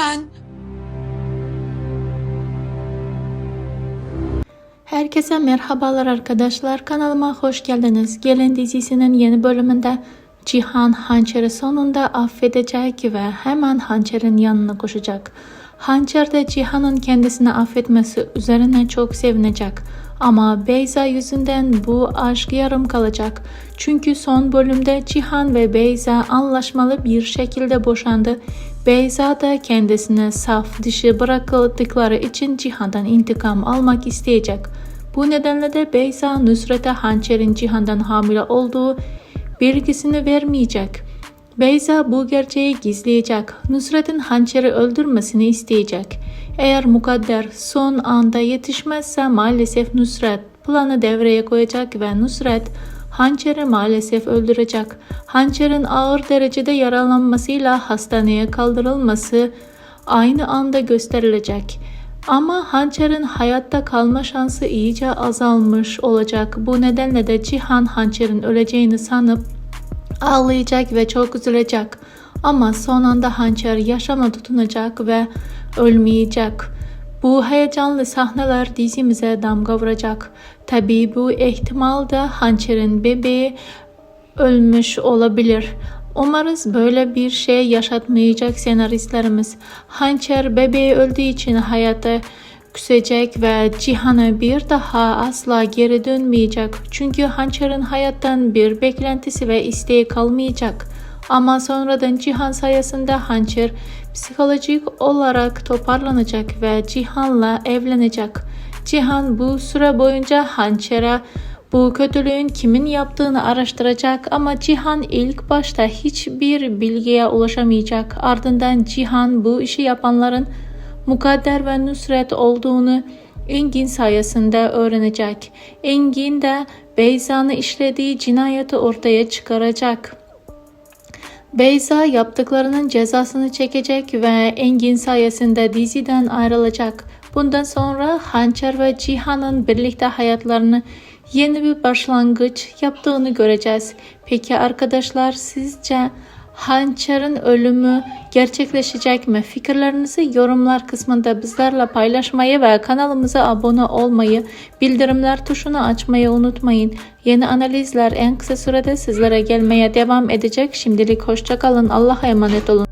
ben. Herkese merhabalar arkadaşlar. Kanalıma hoş geldiniz. Gelin dizisinin yeni bölümünde Cihan hançeri sonunda affedecek ve hemen hançerin yanına koşacak. Hançer de Cihan'ın kendisini affetmesi üzerine çok sevinecek. Ama Beyza yüzünden bu aşk yarım kalacak. Çünkü son bölümde Cihan ve Beyza anlaşmalı bir şekilde boşandı. Beyza da kendisine saf dışı bırakıldıkları için Cihan'dan intikam almak isteyecek. Bu nedenle de Beyza Nusret'e hançerin Cihan'dan hamile olduğu bilgisini vermeyecek. Beyza bu gerçeği gizleyecek. Nusret'in hançeri öldürmesini isteyecek. Eğer mukadder son anda yetişmezse maalesef Nusret planı devreye koyacak ve Nusret hançeri maalesef öldürecek. Hançerin ağır derecede yaralanmasıyla hastaneye kaldırılması aynı anda gösterilecek. Ama hançerin hayatta kalma şansı iyice azalmış olacak. Bu nedenle de Cihan hançerin öleceğini sanıp ağlayacak ve çok üzülecek. Ama son anda hançer yaşama tutunacak ve ölmeyecek. Bu heyecanlı sahneler dizimize damga vuracak. Tabii bu ihtimal da hançerin bebeği ölmüş olabilir. Umarız böyle bir şey yaşatmayacak senaristlerimiz. Hançer bebeği öldüğü için hayata küsecek ve Cihan'a bir daha asla geri dönmeyecek. Çünkü Hançer'in hayattan bir beklentisi ve isteği kalmayacak. Ama sonradan Cihan sayesinde Hançer psikolojik olarak toparlanacak ve Cihan'la evlenecek. Cihan bu süre boyunca Hançer'e bu kötülüğün kimin yaptığını araştıracak ama Cihan ilk başta hiçbir bilgiye ulaşamayacak. Ardından Cihan bu işi yapanların Mukadder ve Nusret olduğunu Engin sayesinde öğrenecek. Engin de Beyza'nın işlediği cinayeti ortaya çıkaracak. Beyza yaptıklarının cezasını çekecek ve Engin sayesinde diziden ayrılacak. Bundan sonra Hançer ve Cihan'ın birlikte hayatlarını yeni bir başlangıç yaptığını göreceğiz. Peki arkadaşlar sizce Hançer'in ölümü gerçekleşecek mi? Fikirlerinizi yorumlar kısmında bizlerle paylaşmayı ve kanalımıza abone olmayı, bildirimler tuşunu açmayı unutmayın. Yeni analizler en kısa sürede sizlere gelmeye devam edecek. Şimdilik hoşçakalın. Allah'a emanet olun.